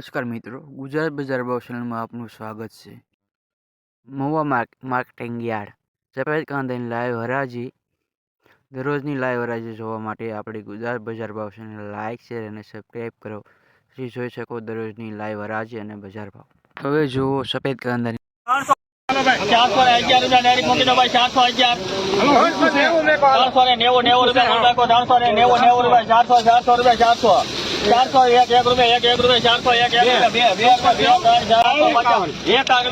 નમસ્કાર મિત્રો, ગુજરાત બજાર ભાવ ચેનલમાં આપનું સ્વાગત છે. મહુવા માર્ક, માર્કેટિંગ યાર્ડ, સફેદ કાંદાની લાઈવ હરાજી. દરરોજની લાઈવ હરાજી જોવા માટે આપણી ગુજરાત બજાર ભાવ ચેનલ લાઇક શેર અને સબસ્ક્રાઈબ કરો. જેથી જોઈ શકો દરરોજની લાઈવ હરાજી અને બજાર ભાવ. હવે જુઓ સફેદ કાંદાની ચારસો અગિયાર રૂપિયા ડાયરેક્ટ મૂકી દો ભાઈ ચારસો અગિયાર ચારસો ને નેવું નેવું રૂપિયા ચારસો ને નેવું નેવું રૂપિયા ચારસો ચારસો રૂપિયા ચારસો. ચારસો એક એક રૂપિયા એક એક રૂપિયા ચારસો એક એક રૂપિયા બે બે પચાસ રૂપિયા એકાવન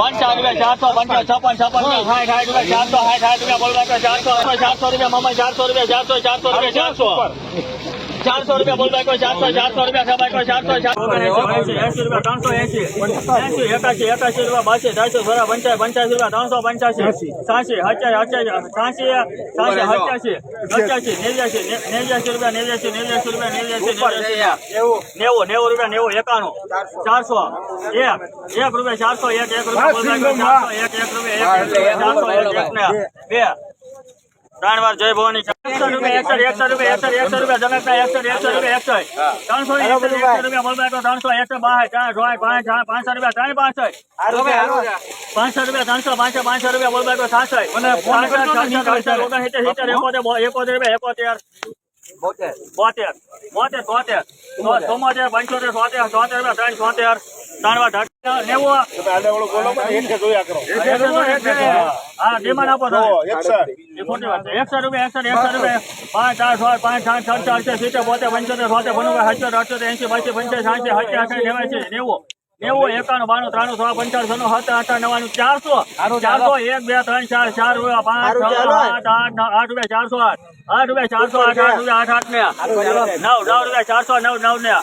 પંચાવન. રૂપિયા ચારસો પંચાવન છપ્પન છપ્પન સાઠ સાઠ રૂપિયા ચારસો સાઠ સાઠ રૂપિયા બોલ નાખો ચારસો ચારસો રૂપિયા મમ્મી ચારસો રૂપિયા ચારસો ચારસો રૂપિયા ચારસો ચારસો રૂપિયા બોલ બાઈકો ચારસો ચારસો રૂપિયા સબાઈકો ચારસો એસી રૂપિયા ત્રણસો એસી એસી એકાસી એકાસી રૂપિયા બાસી ત્રણસો સોળા પંચાસી પંચાસી રૂપિયા ત્રણસો પંચાસી સાસી હચાસી હચાસી સાસી સાસી હચાસી હચાસી નેવ્યાસી નેવ્યાસી રૂપિયા નેવ્યાસી નેવ્યાસી રૂપિયા નેવ્યાસી નેવ્યાસી નેવું નેવું રૂપિયા નેવું એકાણું ચારસો એક એક રૂપિયા ચારસો એક એક રૂપિયા ચારસો એક એક રૂપિયા એક એક રૂપિયા ચારસો એક એક ને બે ત્રણ વાર જય ભવાની એકસો રૂપિયા એકસો એકસો રૂપિયા એકસો એકસો રૂપિયા એકસો એકસો રૂપિયા એકસો. ત્રણસો રૂપિયા બોલબાઈ ત્રણસો એકસો બાસઠ ચાર પાંચ પાંચસો રૂપિયા ત્રણ પાંચસો. પાંચસો રૂપિયા ત્રણસો પાંચસો પાંચસો રૂપિયા બોલબાઈ સાસઠ ઓગણસિત્તેર સિત્તેર એકોતેર એકોતેર રૂપિયા એકોતેર. બોતેર. બોતેર બોતેર બોતેર. ચોમોતેર. પંચોતેર સોતેર સોતેર રૂપિયા ત્રણ સોતેર. ત્રણ વાર નેવું હા ડિમાન્ડ આપો એ ખોટી વાત છે. એકસો રૂપિયા એકસો એકસો રૂપિયા. પાંચ ચાર છ પાંચ સાત છ ચાર સિત્તેર બોતેર પંચોતેર સોતેર પંદર અઠ્યોતેર અઠ્યોતેર એસી બાસી પંચાસી સત્તર અઠાસી નેવાસી નેવું. નેવું એકાણું બાણું ત્રાણું સો પંચાવનનું સત્તર આઠ નવાણું ચારસો. ચારસો એક બે ત્રણ ચાર ચાર રૂપિયા પાંચ છ આઠ આઠ આઠ રૂપિયા ચારસો આઠ. આઠ રૂપિયા ચારસો આઠ આઠ રૂપિયા આઠ આઠ ને. નવ નવ રૂપિયા ચારસો નવ નવ ને.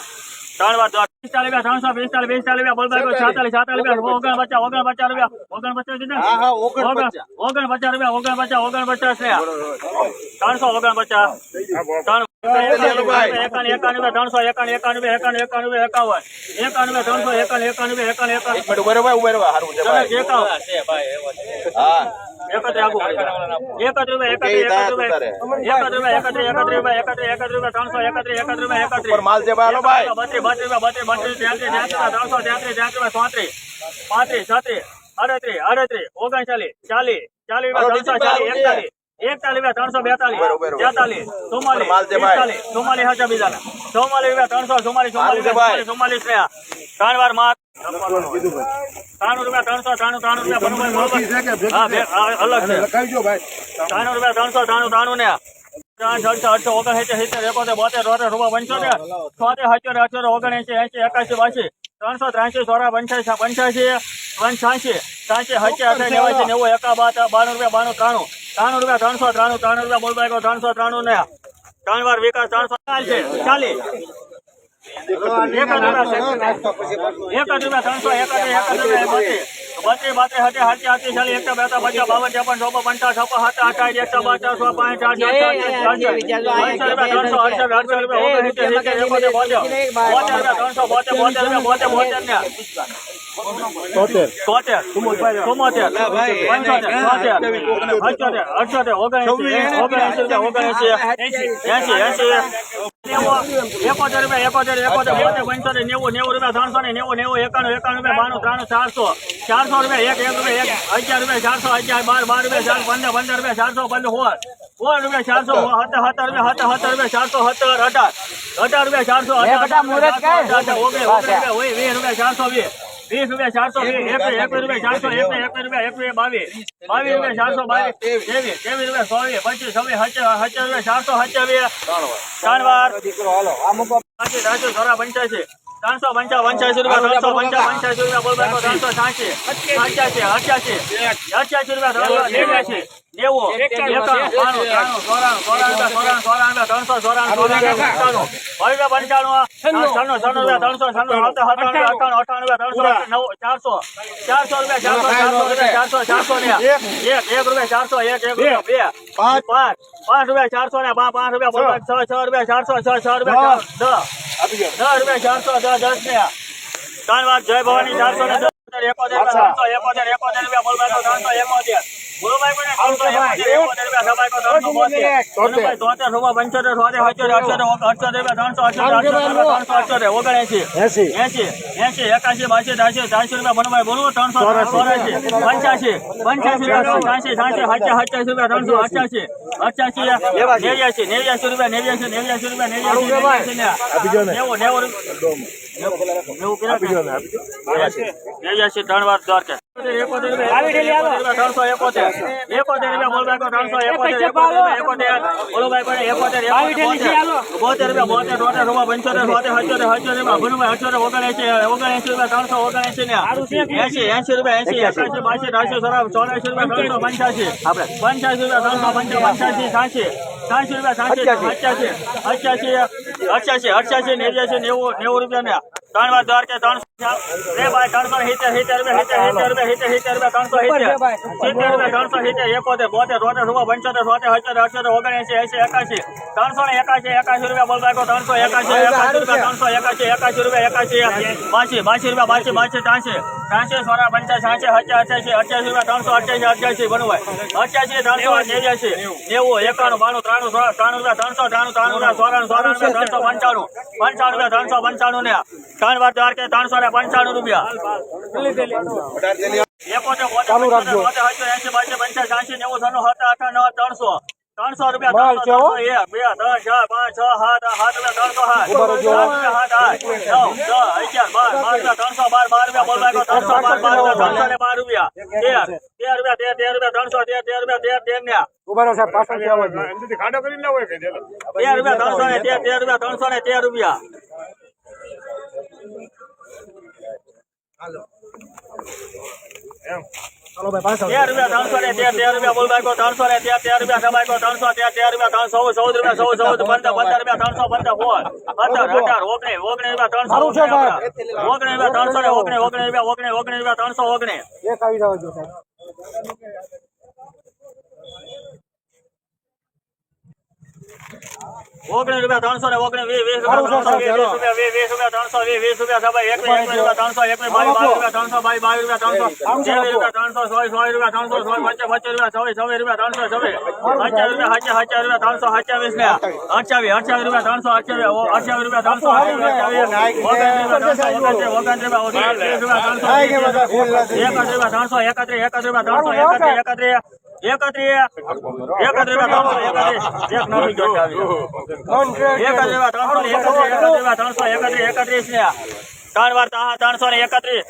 ત્રણ વાર. પિસ્તાલીસ રૂપિયા ત્રણસો પિસ્તાલીસ પિસ્તાલીસ રૂપિયા બોલબાઈ છાતાલીસ છાતાલીસ રૂપિયા ઓગણ પચાસ ઓગણ પચાસ રૂપિયા ઓગણ પચાસ કીધા? ઓગણ પચાસ રૂપિયા ઓગણ પચાસ ઓગણ પચાસ ને ત્રણસો ઓગણ પચાસ ત્રણ એકાણું એકાણું એકાવન. રૂપિયા એકત્રીસ આગું. એકત્રીસ રૂપિયા. એકત્રીસ એકત્રીસ રૂપિયા એકત્રીસ રૂપિયા ત્રણસો એકત્રીસ એકત્રીસ રૂપિયા એકત્રીસ માલ છે ભાઈ, હાલો ભાઈ. બત્રીસ બત્રીસ રૂપિયા બત્રીસ બત્રીસ ત્યાંત્રીસ ત્યાંત્રીસ ત્રણસો ત્યાંત્રીસ રૂપિયા ચોત્રીસ પાંત્રીસ છત્રીસ અડત્રીસ અડત્રીસ ઓગણચાલીસ ચાલીસ ચાલીસ રૂપિયા ત્રણસો ચાલીસ એકતાલીસ. એકતાલીસ ત્રણસો બેતાલીસ. તેતાલીસ ચુમ્માલીસ. પિસ્તાલીસ. ચુમ્માલીસ ત્રણસો ચુમ્માલીસ માલ છે ભાઈ. ચુમ્માલીસ ચુમ્માલીસ રૂપિયા ત્રણ વાર માર્ક ત્રાણું રૂપિયા ત્રણસો ત્રાણું ત્રાણું રૂપિયા અલગ છે. ત્રાણું ત્રણસો ત્રાણું ત્રાણું ને અઠસો ઓગણસિત્તેર સિત્તેર એકોતેર બોતેર રોતેર રૂપિયા પંચોતેર છોતેર સત્યોતેર અઠ્યોતેર ઓગણએંસી એંસી એકાસી બાસી. ત્રણસો ત્રાસી સોળા પંચ્યાસી પંચ્યાસી પંચ્યાસી ત્રાસી અઠાઈ નેવાસી નેવું એકા બાર બાણું રૂપિયા બાણું ત્રાણું. ત્રાણું રૂપિયા, ત્રણસો, ત્રાણું, ત્રણ રૂપિયા બોલબાઈ ત્રણસો, ત્રાણું ને ત્રણ વાર વિકાસ, ત્રણસો ચાલશે ચાલી એક જ રૂપિયા એક જ રૂપિયા એક જ રૂપિયા બત્રીસ બત્રીસ હતી હાથી હાથી ચાલી એકસો બેતા પચાસ બાવન ત્રેપન ચોપન પંચાવન છપ્પન સાત અઠાવીસ એકસો પચાસ સો પાંચ આઠ ત્રણસો અડસઠ અડસઠ રૂપિયા બોતેર બોતેર ત્રણસો બોતેર બોતેર રૂપિયા બોતેર બોતેર ને તોતેર ચુમ્મોતેર પંચોતેર અઠ્યોતેર અઠ્યોતેર ઓગણએંસી ઓગણએંસી રૂપિયા ઓગણએંસી એંસી એંસી એકોતેર રૂપિયા એકોતેર એકોતેર બોતેર પંચોતેર નેવું નેવું રૂપિયા ત્રણસો ને નેવું નેવું એકાણું એકાણું રૂપિયા બાણું ત્રાણું ચારસો. ચારસો રૂપિયા એક એક રૂપિયા એક અગિયાર રૂપિયા ચારસો અગિયાર બાર બાર રૂપિયા ચાર પંદર પંદર રૂપિયા ચારસો પંદર સોળ સોળ રૂપિયા ચારસો સત્તર સત્તર રૂપિયા સત્તર સત્તર રૂપિયા ચારસો સત્તર અઢાર. અઢાર રૂપિયા ચારસો અઢાર ઓગણીસ રૂપિયા વીસ રૂપિયા ચારસો વીસ. વીસ રૂપિયા ચારસો વીસ એકવીસ રૂપિયા ચારસો એકવીસ એકવીસ રૂપિયા એકવીસ બાવીસ. બાવીસ રૂપિયા ચારસો બાવીસ. ત્રેવીસ. ત્રેવીસ રૂપિયા ચોવીસ પચીસ છવ્વીસ સત્યાવીસ રૂપિયા ચારસો સત્યાવીસ. ત્રણ વાર. પાંચી ત્રણસો સોળા પંચ્યાસી. ત્રણસો પંચા પંચ્યાસી રૂપિયા ત્રણસો પંચા પંચ્યાસી રૂપિયા બોલ ત્રણસો સાસી પંચ્યાસી અઠ્યાસી અઠ્યાસી રૂપિયા ત્રણસો નેવ્યાસી. નેવું એકાણું બાણું ત્રાણું ચોરાણું ચોરાણું રૂપિયા ચોરાણું ચોરાણું રૂપિયા ત્રણસો ચોરાણું ચોરાણું પંચાણું છન્નું છન્નું ત્રણસો છન્નું સત્તર અઠાણું અઠાણું ત્રણસો નવ ચારસો ચારસો રૂપિયા ચારસો ચારસો રૂપિયા ચારસો ચારસો ને એક એક રૂપિયા ચારસો એક એક રૂપિયા બે પાંચ પાંચ પાંચ રૂપિયા ચારસો ને પાંચ પાંચ રૂપિયા છ છ રૂપિયા ચારસો છ છ રૂપિયા દસ દસ રૂપિયા ચારસો દસ દસ ને ત્રણ વાર જય ભવાની ચારસો ને દસ એકોતેર એકોતેર એકોતેર રૂપિયા બોલવા ત્રણસો એકોતેર રૂપિયા, રૂપિયા, રૂપિયા, રૂપિયા, રૂપિયા, નેવ્યાસી, રૂપિયા, નેવ્યાસી, રૂપિયા, નેવ્યાસી, ને. નેવું, નેવું ત્રણ વાર દ્વારકા. રૂપિયા, ત્રણસો એકોતેર. એકોતેર રૂપિયા, ત્રણસો એકોતેર, બોતેર. રૂપિયા, બોતેર, રૂપિયા, પંચોતેર, સોતેર, રૂપિયા, ઓગણએંસી, ઓગણએંસી રૂપિયા, ત્રણસો ઓગણએંસી ને એંસી, એંસી રૂપિયા, એંસી, એકાશી, બાસી, ત્રાસી, ચોરા- ચોરાશી રૂપિયા, ત્રણસો પંચ્યાસી. પંચ્યાસી રૂપિયા, ત્રણસો પંચા- પંચ્યાસી, છ્યાસી. છ્યાસી રૂપિયા, છ્યાસી, અઠ્યાસી, અઠ્યાસી, અઠ્યાસી, અઠ્યાસી, નેવ્યાસી, નેવું, નેવું રૂપિયા ને ત્રણ વાર દ્વારકે ત્રણસો રે ભાઈ ત્રણસો સિત્તેર સિત્તેર રૂપિયા સિત્તેર સિત્તેર રૂપિયા સિત્તેર સિત્તેર રૂપિયા ત્રણસો સિત્તેર. સિત્તેર રૂપિયા ત્રણસો સિત્તેર એકોતેર બોતેર રૂપિયા પંચોતેર સોતેર અઠ્યોતેર અઠ્યોતેર ઓગણએંસી એસી એકાશી. ત્રણસો ને એકાશી એકાસી રૂપિયા બોલ ત્રણસો એકાસી એકાસી રૂપિયા ત્રણસો એકાસી એકાશી રૂપિયા એકાસી બાસી બાસી રૂપિયા બાસી બાસી ત્રાસી. ત્રાસી સોળા પંચાસ સાસી અઠ્યાસી અઠ્યાસી રૂપિયા ત્રણસો અઠ્યાસી અઠ્યાસી બનવાય. અઠ્યાસી ત્રણસો નેવ્યાસી નેવું એકાણું બાણું ત્રાણું ત્રાણું રૂપિયા ત્રણસો ત્રાણું ત્રાણું રૂપિયા સોળાણું રૂપિયા ત્રણસો પંચાણું. પંચાણું રૂપિયા ત્રણસો પંચાણું ને ત્રણ વાર દ્વારકે ત્રણસો ને પંચાણું રૂપિયા. ત્રણસો. ત્રણસો રૂપિયા એક બે ત્રણ ચાર પાંચ છ સાત સાત ત્રણસો સાત સાત આઠ નવ દસ અગિયાર બાર બાર ત્રણસો બાર બાર રૂપિયા બોલ ત્રણસો બાર બાર રૂપિયા ત્રણસો ને બાર રૂપિયા. તેર તેર રૂપિયા તેર તેર રૂપિયા ત્રણસો તેર તેર રૂપિયા તેર તેર ને તેર રૂપિયા ત્રણસો ને તેર તેર રૂપિયા ત્રણસો ને તેર રૂપિયા. તેર રૂપિયા ત્રણસો ને તેર તેર રૂપિયા બોલ ભાઈ ત્રણસો ને તેર તેર રૂપિયા સબાઈ ત્રણસો તેર તેર રૂપિયા ત્રણસો ચૌદ રૂપિયા ચૌદ ચૌદ પંદર પંદર રૂપિયા ત્રણસો પંદર ફોર પંદર અઢાર ઓગણી ઓગણી રૂપિયા ત્રણસો ઓગણી રૂપિયા ત્રણસો ને ઓગણી ઓગણી રૂપિયા ઓગણી ઓગણી રૂપિયા ત્રણસો ઓગણી ઓગણી રૂપિયા ત્રણસો ને ઓગણી વીસ વીસ રૂપિયા ત્રણસો વીસ રૂપિયા વીસ વીસ રૂપિયા ત્રણસો વીસ વીસ રૂપિયા સબાઈ એકવીસ એકવીસ રૂપિયા ત્રણસો એકવીસ બાવીસ બાવીસ રૂપિયા ત્રણસો બાવીસ બાવીસ રૂપિયા ત્રણસો ત્રેવીસ રૂપિયા ત્રણસો સોળ સોળ રૂપિયા ત્રણસો સોળ પચાસ પચાસ રૂપિયા છવ્વીસ છવ્વીસ રૂપિયા ત્રણસો છવ્વીસ અઠ્યાવીસ રૂપિયા હજાર હજાર રૂપિયા ત્રણસો અઠ્યાવીસ ને અઠ્યાવીસ અઠ્યાવીસ રૂપિયા ત્રણસો અઠ્યાવીસ અઠ્યાવીસ રૂપિયા ત્રણસો અઠ્યાવીસ ઓગણત્રીસ રૂપિયા ઓગણત્રીસ રૂપિયા ત્રણસો એકત્રીસ રૂપિયા ત્રણસો એકત્રીસ એકત્રીસ રૂપિયા ત્રણસો એકત્રીસ એકત્રીસ એકત્રીસ. રૂપિયા ત્રણસો એક નવી ત્રણસો એકત્રીસ ત્રણસો એકત્રીસ એકત્રીસ ને. ત્રણ વાર ત્રણસો ને એકત્રીસ.